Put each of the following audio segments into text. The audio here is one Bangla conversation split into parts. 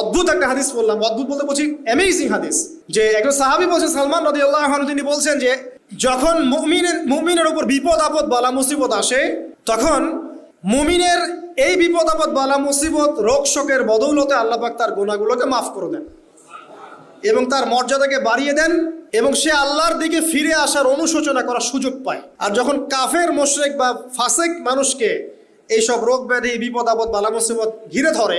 অদ্ভুত একটা হাদিস বললাম অদ্ভুত বলতে বলছি অ্যামেজিং হাদিস। যে একজন সাহাবি বলছেন, সালমান নদী আল্লাহ তিনি বলছেন যে, যখন মুমিনের মুমিনের উপর বিপদ আপদ, বালা, মুসিবত আসে, তখন মুমিনের এই বিপদ আপদ, বালা, মুসিবত, রোগ, শোকের বদৌলতে আল্লাহ পাক তার গোনাগুলোকে মাফ করে দেন এবং তার মর্যাদাকে বাড়িয়ে দেন এবং সে আল্লাহর দিকে ফিরে আসার অনুশোচনা করার সুযোগ পায়। আর যখন কাফের, মোশরেক বা ফাসেক মানুষকে এইসব রোগ ব্যাধি, বিপদ আপদ, বালা, মুসিবত ঘিরে ধরে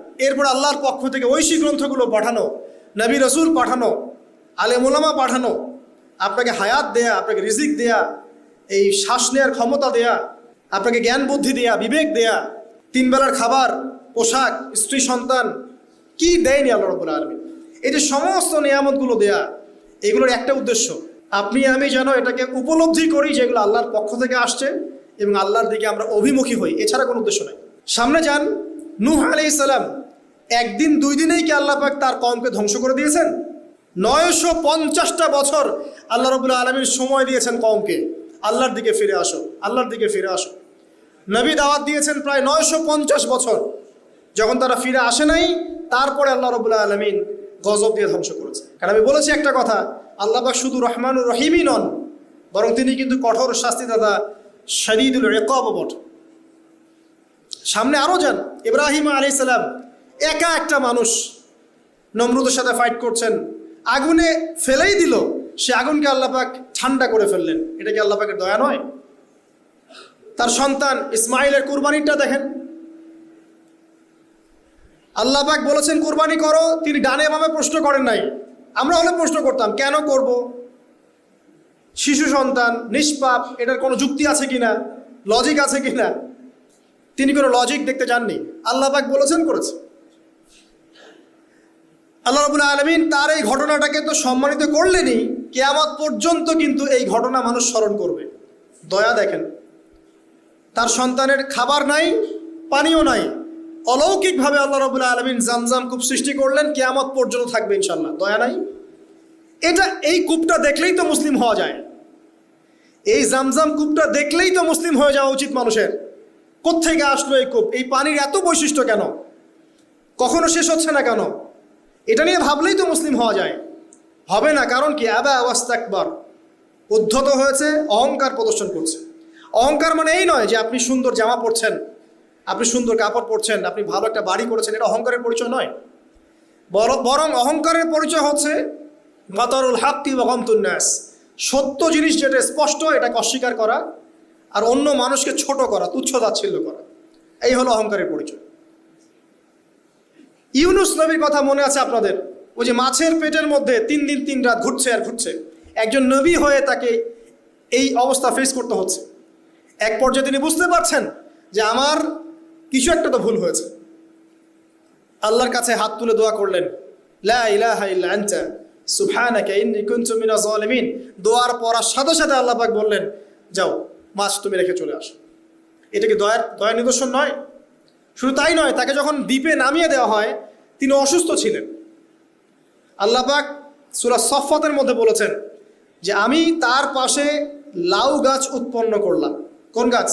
এরপর আল্লাহর পক্ষ থেকে ঐশী গ্রন্থগুলো পাঠানো, নবী রসুল পাঠানো আলেমুলামা পাঠানো, আপনাকে হায়াত দেয়া, আপনাকে রিজিক দেয়া, এই শ্বাস নেওয়ার ক্ষমতা দেয়া, আপনাকে জ্ঞান বুদ্ধি দেয়া, বিবেক দেয়া, তিন বেলার খাবার, পোশাক, স্ত্রী সন্তান, কি দেয়নি আল্লাহ রবুল আলমী এই যে সমস্ত নিয়ামতগুলো দেয়া, এগুলোর একটা উদ্দেশ্য, আপনি আমি যেন এটাকে উপলব্ধি করি যেগুলো আল্লাহর পক্ষ থেকে আসছে এবং আল্লাহর দিকে আমরা অভিমুখী হই, এছাড়া কোনো উদ্দেশ্য নাই। সামনে যান, নূহ আলি ইসলাম একদিন, দুই দিনেই কি আল্লাহ পাক তার কমকে ধ্বংস করে দিয়েছেন? নয়শো পঞ্চাশটা বছর আল্লাহ রবুল্লা আলমীর সময় দিয়েছেন কমকে আল্লাহর দিকে ফিরে আসো, আল্লাহর দিকে ফিরে আসো। নবী দাওয়াত দিয়েছেন প্রায় নয়শো পঞ্চাশ বছর। যখন তারা ফিরে আসে নাই, তারপরে আল্লাহ রবুল্লা আলমিন গজব দিয়ে ধ্বংস করেছে। কারণ আমি বলেছি একটা কথা, আল্লাহ পাক শুধু রহমানুর রহিমই নন, বরং তিনি কিন্তু কঠোর শাস্তিদাতা শরীদুল রেকব সামনে আরও যান, ইব্রাহিম আলি সালাম একা একটা মানুষ নমরুদের সাথে ফাইট করছেন। আগুনে ফেলেই দিল। সে আগুনকে আল্লাপাক ঠান্ডা করে ফেললেন। এটা কি আল্লাপাকের দয়া নয়? তার সন্তান ইসমাইলের কুরবানিটা দেখেন। আল্লাপাক বলেছেন, কুরবানি করো। তিনি ডানে বামে প্রশ্ন করেন নাই। আমরা হলে প্রশ্ন করতাম, কেন করব? শিশু সন্তান, নিষ্পাপ, এটার কোনো যুক্তি আছে কিনা? লজিক আছে কিনা? তিনি কোনো লজিক দেখতে যাননি আল্লাপাক বলেছেন করেছে। আল্লাহ রবুল্লা আলমিন তার এই ঘটনাটাকে তো সম্মানিত করলেনই, কেয়ামত পর্যন্ত কিন্তু এই ঘটনা মানুষ স্মরণ করবে। দয়া দেখেন, তার সন্তানের খাবার নাই, পানিও নাই, অলৌকিকভাবে আল্লাহ রবুল্লা আলমিন জামজাম কূপ সৃষ্টি করলেন, কেয়ামত পর্যন্ত থাকবে ইনশাল্লাহ দয়া নাই? এটা এই কূপটা দেখলেই তো মুসলিম হওয়া যায়। এই জামজাম কূপটা দেখলেই তো মুসলিম হয়ে যাওয়া উচিত মানুষের। কোত্থেকে আসলো এই কূপ? এই পানির এত বৈশিষ্ট্য কেন? কখনো শেষ হচ্ছে না কেন? এটা নিয়ে ভাবলেই তো মুসলিম হওয়া যায়। হবে না, কারণ কি? আবা আওয়াস্তাকবার উদ্ধত হয়েছে, অহংকার প্রদর্শন করছে। অহংকার মানে এই নয় যে আপনি সুন্দর জামা পরছেন, আপনি সুন্দর কাপড় পরছেন, আপনি ভালো একটা বাড়ি করেছেন, এটা অহংকারের পরিচয় নয়। বর- অহংকারের পরিচয় হচ্ছে গতরুল হাক্তি বগমতুন্নাস সত্য জিনিস যেটা স্পষ্ট, এটাকে অস্বীকার করা আর অন্য মানুষকে ছোট করা, তুচ্ছ তাচ্ছিল্য করা। এই হলো অহংকারের পরিচয়। ইউনুস নবীর কথা মনে আছে আপনাদের? ওই যে মাছের পেটের মধ্যে তিন দিন তিন রাত ঘুরছে আর ঘুরছে। একজন নবী হয়ে তাকে এই অবস্থা ফেস করতে হচ্ছে। এক পর্যায়ে তিনি বুঝতে পারছেন যে আমার কিছু একটা তো ভুল হয়েছে। আল্লাহর কাছে হাত তুলে দোয়া করলেন দোয়ার পড়ার সাথে সাথে আল্লাহ পাক বললেন, যাও, মাছ তুমি রেখে চলে আসো। এটা কি দয়ার দয়ার নিদর্শন নয়? শুধু তাই নয়, তাকে যখন দ্বীপে নামিয়ে দেওয়া হয়, তিনি অসুস্থ ছিলেন। আল্লাহ পাক সুরা সফাতের মধ্যে বলেছেন যে, আমি তার পাশে লাউ গাছ উৎপন্ন করলাম। কোন গাছ?